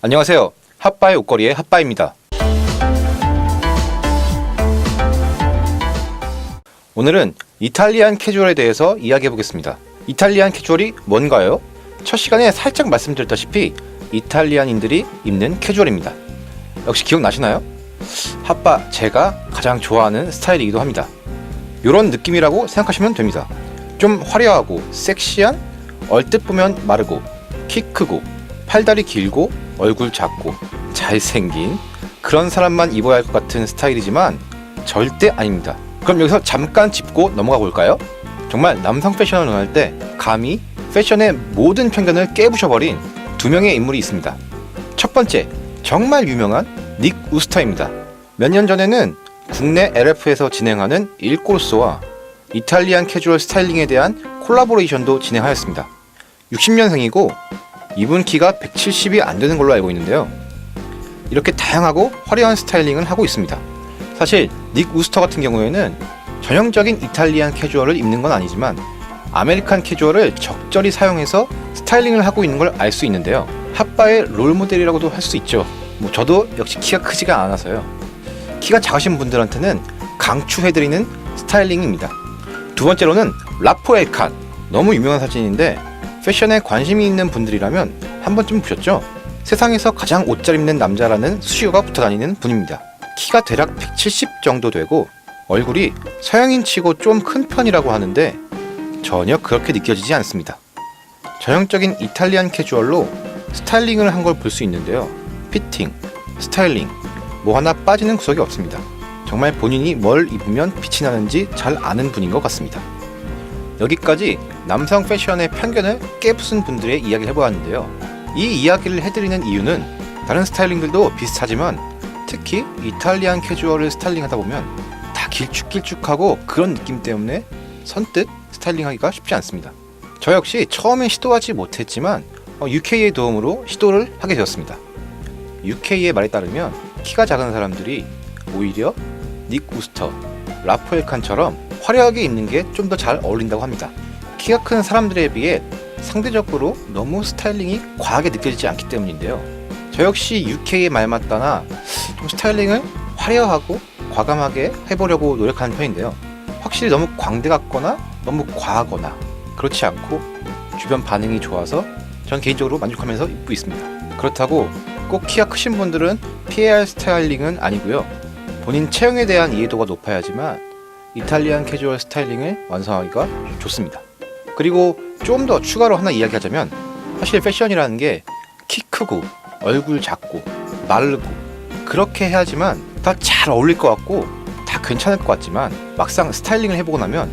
안녕하세요. 핫바의 옷걸이의 핫바입니다. 오늘은 이탈리안 캐주얼에 대해서 이야기해 보겠습니다. 이탈리안 캐주얼이 뭔가요? 첫 시간에 살짝 말씀드렸다시피 이탈리안인들이 입는 캐주얼입니다. 역시 기억나시나요? 핫바 제가 가장 좋아하는 스타일이기도 합니다. 이런 느낌이라고 생각하시면 됩니다. 좀 화려하고 섹시한 얼뜻 보면 마르고 키 크고 팔다리 길고 얼굴 작고 잘생긴 그런 사람만 입어야 할 것 같은 스타일이지만 절대 아닙니다. 그럼 여기서 잠깐 짚고 넘어가 볼까요? 정말 남성 패션을 논할 때 감히 패션의 모든 편견을 깨부셔버린 두 명의 인물이 있습니다. 첫 번째, 정말 유명한 닉 우스터입니다. 몇 년 전에는 국내 LF에서 진행하는 일코르소와 이탈리안 캐주얼 스타일링에 대한 콜라보레이션도 진행하였습니다. 60년생이고 이분 키가 170이 안 되는 걸로 알고 있는데요. 이렇게 다양하고 화려한 스타일링을 하고 있습니다. 사실 닉 우스터 같은 경우에는 전형적인 이탈리안 캐주얼을 입는 건 아니지만 아메리칸 캐주얼을 적절히 사용해서 스타일링을 하고 있는 걸 알 수 있는데요. 핫바의 롤 모델이라고도 할 수 있죠. 뭐 저도 역시 키가 크지가 않아서요. 키가 작으신 분들한테는 강추해드리는 스타일링입니다. 두 번째로는 라포 엘 칸 너무 유명한 사진인데 패션에 관심이 있는 분들이라면 한 번쯤 보셨죠? 세상에서 가장 옷 잘 입는 남자라는 수식어가 붙어 다니는 분입니다. 키가 대략 170 정도 되고 얼굴이 서양인 치고 좀 큰 편이라고 하는데 전혀 그렇게 느껴지지 않습니다. 전형적인 이탈리안 캐주얼로 스타일링을 한 걸 볼 수 있는데요. 피팅, 스타일링, 뭐 하나 빠지는 구석이 없습니다. 정말 본인이 뭘 입으면 빛이 나는지 잘 아는 분인 것 같습니다. 여기까지 남성 패션의 편견을 깨부순 분들의 이야기를 해보았는데요. 이 이야기를 해드리는 이유는 다른 스타일링들도 비슷하지만 특히 이탈리안 캐주얼을 스타일링하다 보면 다 길쭉길쭉하고 그런 느낌 때문에 선뜻 스타일링하기가 쉽지 않습니다. 저 역시 처음엔 시도하지 못했지만 UK의 도움으로 시도를 하게 되었습니다. UK의 말에 따르면 키가 작은 사람들이 오히려 닉 우스터, 라포엘 칸처럼 화려하게 입는 게 좀 더 잘 어울린다고 합니다. 키가 큰 사람들에 비해 상대적으로 너무 스타일링이 과하게 느껴지지 않기 때문인데요. 저 역시 UK의 말 맞다나 좀 스타일링을 화려하고 과감하게 해보려고 노력하는 편인데요. 확실히 너무 광대 같거나 너무 과하거나 그렇지 않고 주변 반응이 좋아서 전 개인적으로 만족하면서 입고 있습니다. 그렇다고 꼭 키가 크신 분들은 피해야 할 스타일링은 아니고요. 본인 체형에 대한 이해도가 높아야지만 이탈리안 캐주얼 스타일링을 완성하기가 좋습니다. 그리고 좀 더 추가로 하나 이야기하자면 사실 패션이라는 게 키 크고 얼굴 작고 마르고 그렇게 해야지만 다 잘 어울릴 것 같고 다 괜찮을 것 같지만 막상 스타일링을 해보고 나면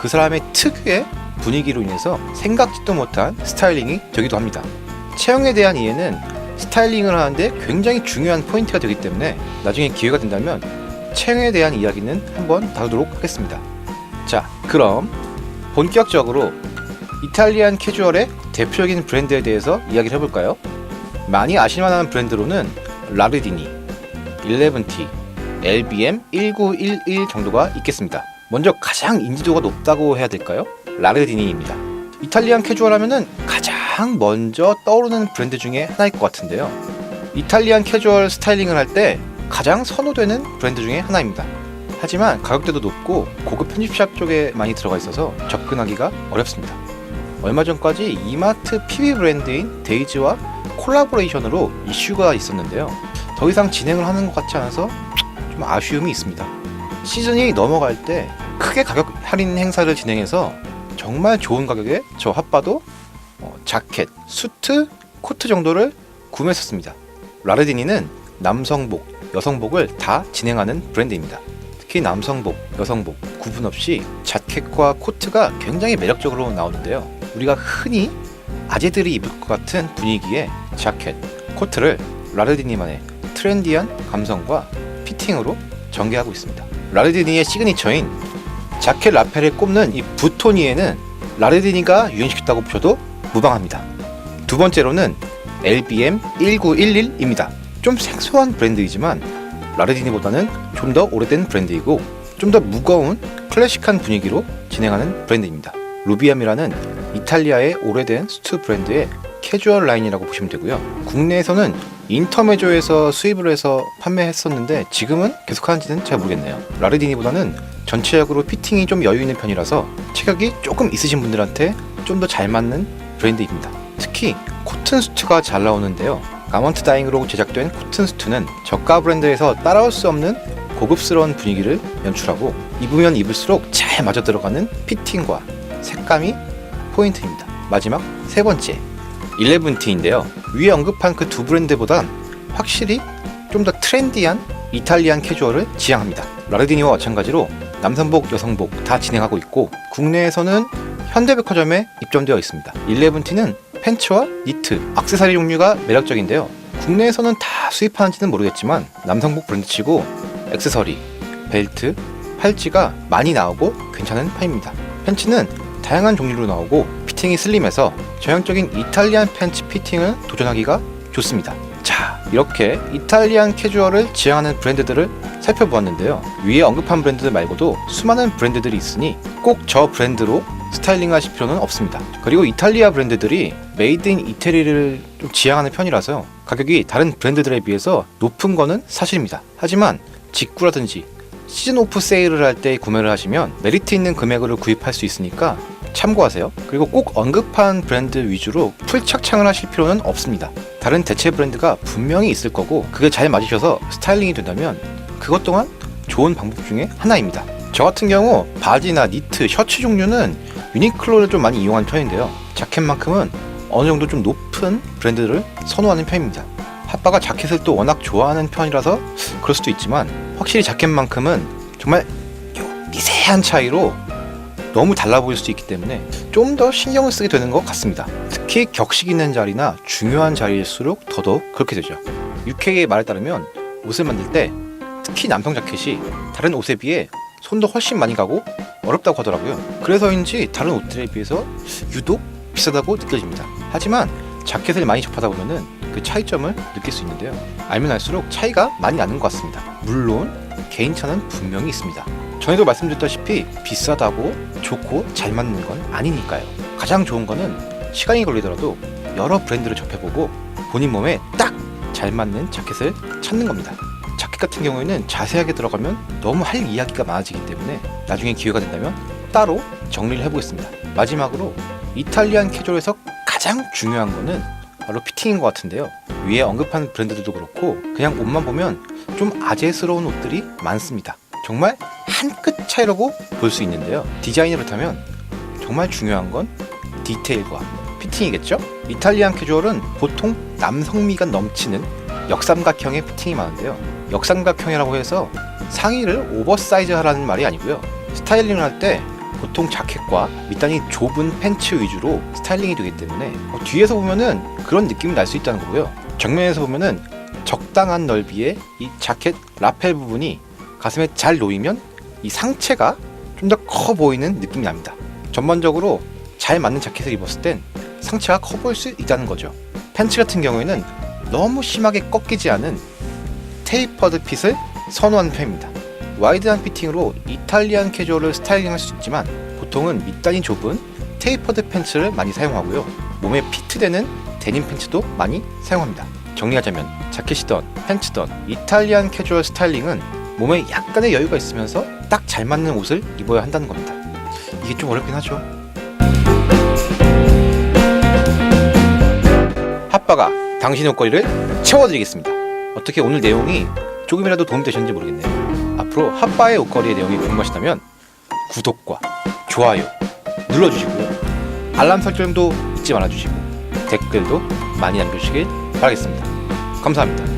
그 사람의 특유의 분위기로 인해서 생각지도 못한 스타일링이 되기도 합니다. 체형에 대한 이해는 스타일링을 하는데 굉장히 중요한 포인트가 되기 때문에 나중에 기회가 된다면 체형에 대한 이야기는 한번 다루도록 하겠습니다. 자, 그럼 본격적으로 이탈리안 캐주얼의 대표적인 브랜드에 대해서 이야기를 해볼까요? 많이 아실만한 브랜드로는 라르디니, 11T, LBM 1911 정도가 있겠습니다. 먼저 가장 인지도가 높다고 해야 될까요? 라르디니입니다. 이탈리안 캐주얼 하면은 가장 먼저 떠오르는 브랜드 중에 하나일 것 같은데요. 이탈리안 캐주얼 스타일링을 할 때 가장 선호되는 브랜드 중에 하나입니다. 하지만 가격대도 높고 고급 편집샵 쪽에 많이 들어가 있어서 접근하기가 어렵습니다. 얼마 전까지 이마트 PB 브랜드인 데이즈와 콜라보레이션으로 이슈가 있었는데요. 더 이상 진행을 하는 것 같지 않아서 좀 아쉬움이 있습니다. 시즌이 넘어갈 때 크게 가격 할인 행사를 진행해서 정말 좋은 가격에 저 핫바도 어, 자켓, 수트, 코트 정도를 구매했었습니다. 라르디니는 남성복, 여성복을 다 진행하는 브랜드입니다. 특히 남성복, 여성복 구분 없이 자켓과 코트가 굉장히 매력적으로 나오는데요. 우리가 흔히 아재들이 입을 것 같은 분위기의 자켓, 코트를 라르디니만의 트렌디한 감성과 피팅으로 전개하고 있습니다. 라르디니의 시그니처인 자켓 라펠을 꼽는 이 부토니에는 라르디니가 유행시켰다고 보셔도 무방합니다. 두 번째로는 LBM 1911입니다. 좀 생소한 브랜드이지만 라르디니보다는 좀 더 오래된 브랜드이고 좀 더 무거운 클래식한 분위기로 진행하는 브랜드입니다. 루비암이라는 이탈리아의 오래된 수트 브랜드의 캐주얼 라인이라고 보시면 되고요. 국내에서는 인터메조에서 수입을 해서 판매했었는데 지금은 계속 하는지는 잘 모르겠네요. 라르디니보다는 전체적으로 피팅이 좀 여유 있는 편이라서 체격이 조금 있으신 분들한테 좀 더 잘 맞는 브랜드입니다. 특히 코튼 수트가 잘 나오는데요. 가먼트 다잉으로 제작된 코튼 수트는 저가 브랜드에서 따라올 수 없는 고급스러운 분위기를 연출하고 입으면 입을수록 잘 맞아 들어가는 피팅과 색감이 포인트입니다. 마지막 세 번째 일레븐티인데요. 위에 언급한 그 두 브랜드보단 확실히 좀 더 트렌디한 이탈리안 캐주얼을 지향합니다. 라르디니와 마찬가지로 남성복, 여성복 다 진행하고 있고 국내에서는 현대백화점에 입점되어 있습니다. 일레븐티는 팬츠와 니트, 악세사리 종류가 매력적인데요. 국내에서는 다 수입하는지는 모르겠지만 남성복 브랜드치고 액세서리, 벨트, 팔찌가 많이 나오고 괜찮은 편입니다. 팬츠는 다양한 종류로 나오고 피팅이 슬림해서 전형적인 이탈리안 팬츠 피팅을 도전하기가 좋습니다. 자, 이렇게 이탈리안 캐주얼을 지향하는 브랜드들을 살펴보았는데요. 위에 언급한 브랜드들 말고도 수많은 브랜드들이 있으니 꼭 저 브랜드로 스타일링 하실 필요는 없습니다. 그리고 이탈리아 브랜드들이 메이드 인 이태리를 좀 지향하는 편이라서 가격이 다른 브랜드들에 비해서 높은 거는 사실입니다. 하지만 직구라든지 시즌 오프 세일을 할 때 구매를 하시면 메리트 있는 금액으로 구입할 수 있으니까 참고하세요. 그리고 꼭 언급한 브랜드 위주로 풀 착장을 하실 필요는 없습니다. 다른 대체 브랜드가 분명히 있을 거고 그게 잘 맞으셔서 스타일링이 된다면 그것 또한 좋은 방법 중에 하나입니다. 저 같은 경우 바지나 니트, 셔츠 종류는 유니클로를 좀 많이 이용하는 편인데요. 자켓만큼은 어느 정도 좀 높은 브랜드를 선호하는 편입니다. 핫바가 자켓을 또 워낙 좋아하는 편이라서 그럴 수도 있지만 확실히 자켓만큼은 정말 요 미세한 차이로 너무 달라 보일 수도 있기 때문에 좀 더 신경을 쓰게 되는 것 같습니다. 특히 격식 있는 자리나 중요한 자리일수록 더더욱 그렇게 되죠. UK의 말에 따르면 옷을 만들 때 특히 남성 자켓이 다른 옷에 비해 손도 훨씬 많이 가고 어렵다고 하더라고요. 그래서인지 다른 옷들에 비해서 유독 비싸다고 느껴집니다. 하지만 자켓을 많이 접하다 보면은 그 차이점을 느낄 수 있는데요. 알면 알수록 차이가 많이 나는 것 같습니다. 물론 개인차는 분명히 있습니다. 전에도 말씀드렸다시피 비싸다고 좋고 잘 맞는 건 아니니까요. 가장 좋은 거는 시간이 걸리더라도 여러 브랜드를 접해보고 본인 몸에 딱 잘 맞는 자켓을 찾는 겁니다. 자켓 같은 경우에는 자세하게 들어가면 너무 할 이야기가 많아지기 때문에 나중에 기회가 된다면 따로 정리를 해보겠습니다. 마지막으로 이탈리안 캐주얼에서 가장 중요한 거는 바로 피팅인 것 같은데요. 위에 언급한 브랜드들도 그렇고 그냥 옷만 보면 좀 아재스러운 옷들이 많습니다. 정말 한 끗 차이라고 볼 수 있는데요. 디자인을 그렇다면 정말 중요한 건 디테일과 피팅이겠죠? 이탈리안 캐주얼은 보통 남성미가 넘치는 역삼각형의 피팅이 많은데요. 역삼각형이라고 해서 상의를 오버사이즈 하라는 말이 아니고요. 스타일링을 할 때 보통 자켓과 밑단이 좁은 팬츠 위주로 스타일링이 되기 때문에 어, 뒤에서 보면은 그런 느낌이 날 수 있다는 거고요. 정면에서 보면은 적당한 넓이의 이 자켓 라펠 부분이 가슴에 잘 놓이면 이 상체가 좀 더 커 보이는 느낌이 납니다. 전반적으로 잘 맞는 자켓을 입었을 땐 상체가 커 보일 수 있다는 거죠. 팬츠 같은 경우에는 너무 심하게 꺾이지 않은 테이퍼드 핏을 선호하는 편입니다. 와이드한 피팅으로 이탈리안 캐주얼을 스타일링할 수 있지만 보통은 밑단이 좁은 테이퍼드 팬츠를 많이 사용하고요. 몸에 피트되는 데님 팬츠도 많이 사용합니다. 정리하자면 자켓이던 팬츠던 이탈리안 캐주얼 스타일링은 몸에 약간의 여유가 있으면서 딱 잘 맞는 옷을 입어야 한다는 겁니다. 이게 좀 어렵긴 하죠. 핫바가 당신 옷걸이를 채워드리겠습니다. 어떻게 오늘 내용이 조금이라도 도움이 되셨는지 모르겠네요. 앞으로 핫바의 옷걸이의 내용이 궁금하시다면 구독과 좋아요 눌러주시고요. 알람 설정도 잊지 말아주시고 댓글도 많이 남겨주시길 바라겠습니다. 감사합니다.